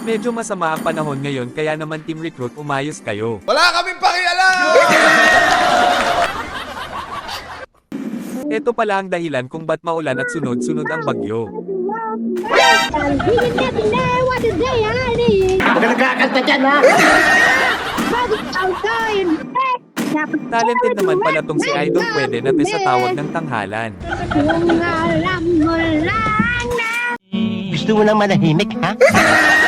Medyo masama ang panahon ngayon kaya naman team recruit umayos kayo. Wala kaming pakialam! Ito pala ang dahilan kung ba't maulan at sunod-sunod ang bagyo. Huwag ka nagkakanta dyan, ha? Talented naman pala tong si Idol pwede na sa tawag ng tanghalan. Kung alam mo lang na Gusto mo nang manahimik, ha?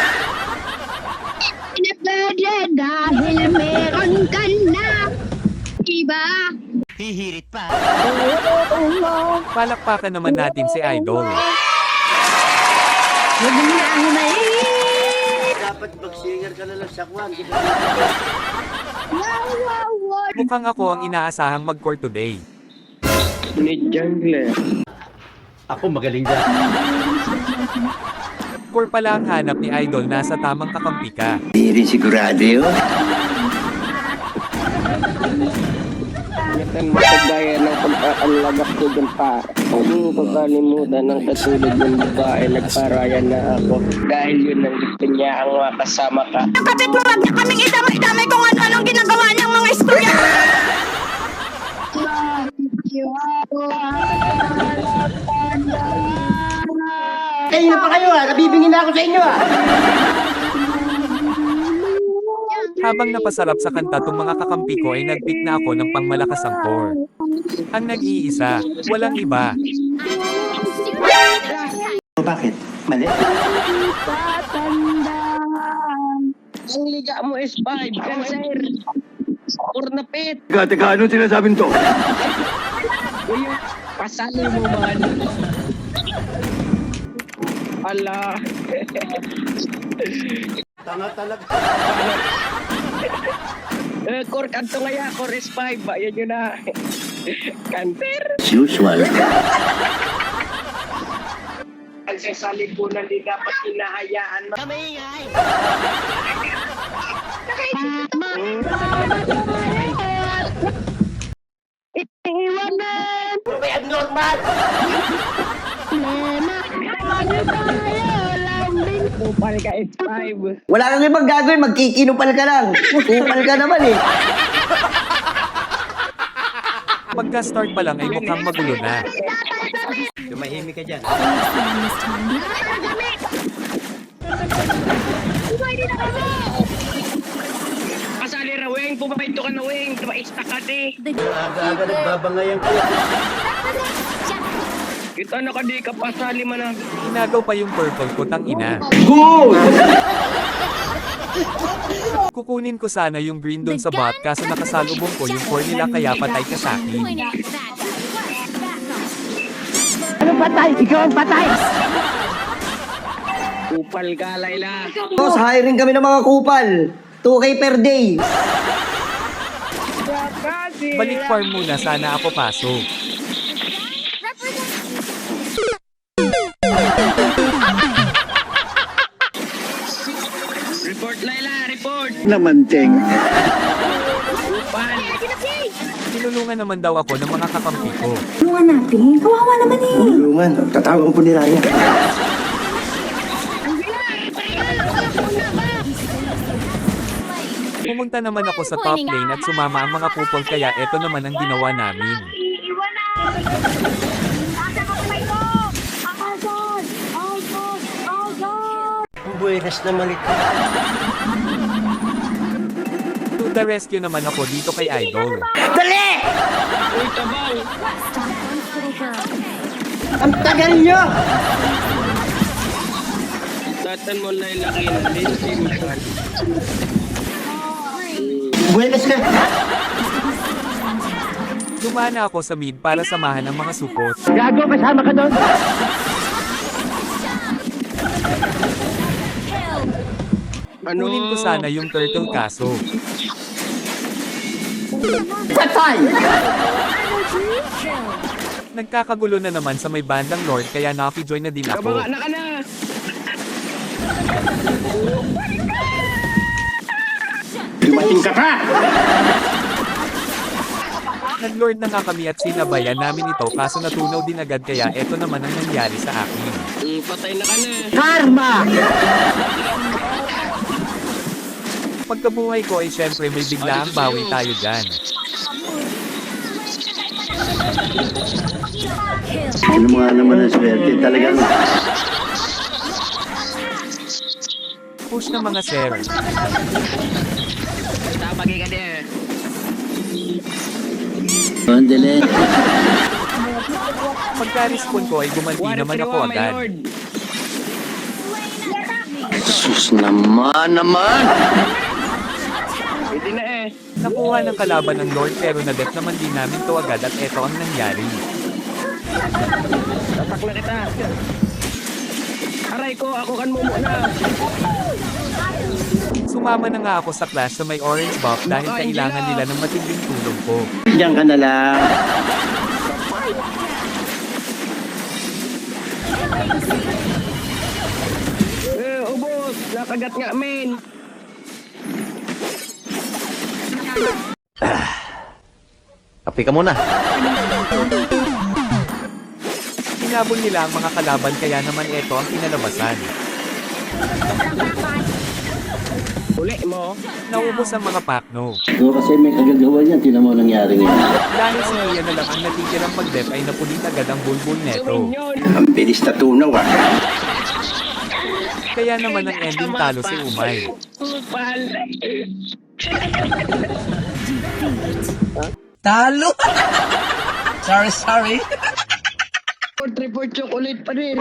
dahil meron ka na iba. Hihirit pa. Palakpakan naman natin si Idol. Huwag na may Dapat mag-singer ka na lang sa kwan. wow, wow, wow. Mukhang ako ang inaasahang mag-core today. Ni Jungler. Ako magaling dyan. Core pala ang hanap ni Idol nasa tamang kakampi ka. Di rin sigurado yun. Ingatan mo sa gaya ng pagkakanlagak ko dyan pa. Huwag pagkalimutan ng katulad ng babae nagparayan na ako. Dahil yun ang gusto niya ang makasama ka. Kapit mo wag niya kaming idamay-damay Kayo na pa kayo, ha? Nabibingin na ako sa inyo, ha? Habang napasarap sa kanta tong mga kakampi ko ay nagpick na ako ng pangmalakasang core. Ang nag-iisa, walang iba. Bakit? Mali? Ang liga mo is 5, cancer. Or napit. Teka, teka, anong sinasabing to? Uy, pasali mo man. Ala. Tanga talaga. Eh, core kanto nga ya, core is 5. Ayan yun na. Cancer. Usual. Ang sasalipunan di dapat hinahayaan. Kami ingay. Iiwanan May abnormal. Kupal ka is 5. Wala kang ibang gagawin, magkikinupal ka lang. Kupal ka naman eh. Pagka-start pa lang ay mukhang magulo na. Tumahimik ka dyan. Kasali ra, weng. Pumaito ka na, weng. Tumaista ka, di. Aga-aga nagbabangayan ko. Ito na ka, di ka pasali man na. Inagaw pa yung purple ko tang ina. Kukunin ko sana yung green dun sa bot kaso nakasalubong ko yung core nila kaya patay ka sa akin. Ano patay? Ikaw ang patay. Kupal ka, Layla. Boss, hiring kami ng mga kupal. 2K per day. Balik farm muna sana ako pasok. Kupal. Tinulungan naman daw ako ng mga kakampi ko. Tulungan natin. Kawawa naman eh. Tulungan. Tatawag po ni Raya. Pumunta naman ako sa top lane at sumama ang mga pupol kaya eto naman ang ginawa namin. Buenas naman ito. The rescue naman ako dito kay Idol. Dali! Uy, tabaw. Ang tagal nyo! Datan mo, Layla, kinalin. Simpan. Buenas ka. Dumana ako sa mid para samahan ang mga supot. Gago, kasama ka doon. Ano? Kunin ko sana yung turtle kaso. Patay! Nagkakagulo na naman sa may bandang lord kaya nakijoin na din ako. Kabanga na ka na. Dumating ka pa! Nag-lord na nga kami at sinabayan namin ito kaso natunaw din agad kaya eto naman ang nangyari sa akin. Mm, patay na ka na. Karma! Pagkabuhay ko ay syempre may biglaang bawi tayo dyan. Ano mga naman ang swerte talagang Push ng mga sir. Andele. Pagka-respawn ko ay gumanti naman ako agad. Sus naman naman! Pwede na eh. Nakuha ng kalaban ng Lord pero na-death naman din namin to agad at eto ang nangyari. Tatakla kita. Aray ko, ako kan mo muna. Sumama na nga ako sa class sa may orange buff dahil kailangan nila ng matinding tulong ko. Diyan ka na lang. Eh, ubos. Nakagat nga, men. Kapi ka muna. Hinabol nila ang mga kalaban kaya naman eto ang kinalabasan. Uli mo. Naubos ang mga pakno. So kasi may kagagawa yan, tinan mo ang nangyari ngayon. Dahil si Ian na lang ang natitirang pag-def ay napulit agad ang bulbul neto. Ang bilis na tunaw ah. Kaya naman ang ending talo si Umay. Talo! sorry, sorry. Report, report, chocolate pa rin.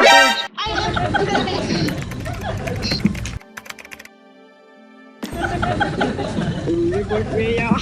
Report, report,